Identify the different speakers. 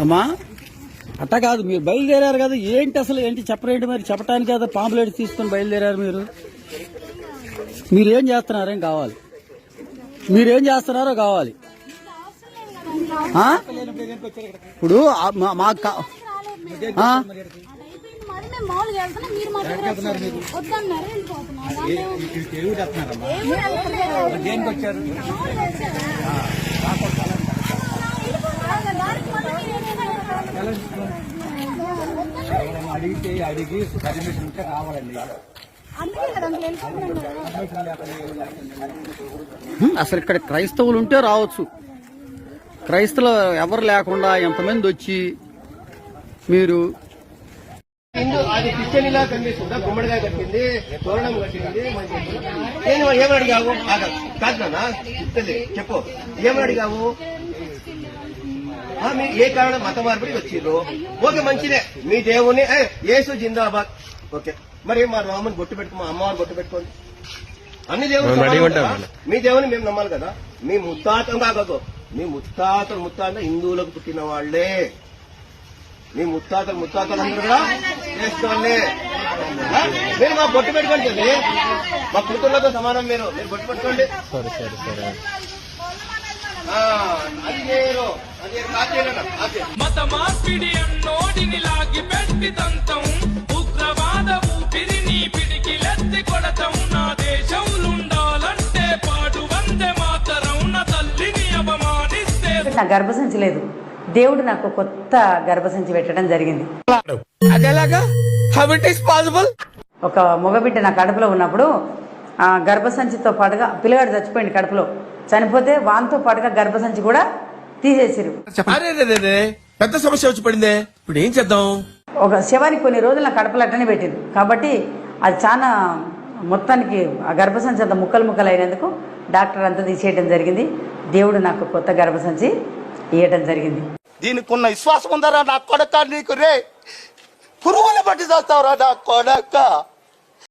Speaker 1: అమ్మా అట్ట కాదు మీరు బయలుదేరారు కదా ఏంటి అసలు ఏంటి చెప్పరేంటి మరి? చెప్పడానికి కదా పాంప్లెట్ తీసుకొని బయలుదేరారు మీరు. మీరేం చేస్తున్నారేం కావాలి? మీరేం చేస్తున్నారో కావాలి. ఇప్పుడు మా- మాకు కా-
Speaker 2: అడిగితే అడిగి పర్మిషన్ ఉంటే రావాలండి.
Speaker 1: అసలు ఇక్కడ క్రైస్తవులు ఉంటే రావచ్చు. క్రైస్తవులు ఎవరు లేకుండా ఎంతమంది వచ్చి మీరు
Speaker 3: అది క్రిస్టియన్ ఇలా కనిపిస్తుందా? గుమ్మడిగా కట్టింది తోరణం కట్టింది మంచి నేను ఏమని అడిగావు? ఆగు. కాదు నాన్న చెప్తుంది చెప్పు. ఏమని అడిగావు? మీరు ఏ కారణం మత మార్పిడి వచ్చిర్రు ఓకే మంచిదే. మీ దేవుని ఏ, యేసు జిందాబాద్. ఓకే. మరి మా రామని బొట్టు పెట్టుకో మా అమ్మవారు బొట్టు పెట్టుకోండి. అన్ని కదా? మీ దేవుని మేము నమ్మాలి కదా? మీ ముత్తాతం కాకో మీ ముత్తాతలు ముత్తాత హిందువులకు పుట్టిన వాళ్ళే మీ ముత్తాతలు ముత్తాతలు అందరూ కూడా చేసుకోండి? మీరు మా బొట్టు పెట్టుకోండి. మా కూతుర్లతో సమానం మీరు. మీరు బొట్టు పెట్టుకోండి. అది కాచే
Speaker 4: మత మార్పిడి అన్నోడిని లాగి పెట్టి తంతం ఉగ్రవాద ఊపిరిని పిడికిలెత్తి కొడతాం. నా దేశంలుండాలంటే పాటు వందే మాతరం. నా తల్లిని అవమానిస్తే
Speaker 5: నా గర్భసంచి లేదు. దేవుడు నాకు కొత్త గర్భసంచి పెట్టడం జరిగింది.
Speaker 4: అదేలాగా హౌ ఇట్ ఇస్ పాసిబుల్
Speaker 5: ఒక మగబిడ్డ నా కడుపులో ఉన్నప్పుడు ఆ గర్భసంచితో పాటుగా పిల్లగాడు చచ్చిపోయింది కడుపులో. చనిపోతే వాంతో పాటుగా గర్భసంచి కూడా తీసేసిరు.
Speaker 6: పెద్ద సమస్య వచ్చి పడిందే. ఇప్పుడు ఏం చేద్దాం?
Speaker 5: ఒక శవానికి కొన్ని రోజులు నా కడుపులో అట్టనే పెట్టింది. కాబట్టి అది చాలా మొత్తానికి ఆ గర్భసంచి అంత ముక్కలు ముక్కలు అయినందుకు డాక్టర్ అంతా తీసేయడం జరిగింది. దేవుడు నాకు కొత్త గర్భసంచి ఇవ్వడం జరిగింది.
Speaker 3: దీనికి ఉన్న విశ్వాసం ఉందరా నా కొడక నీకు రే? పురుగులు పట్టి చేస్తావురా నా కొడక?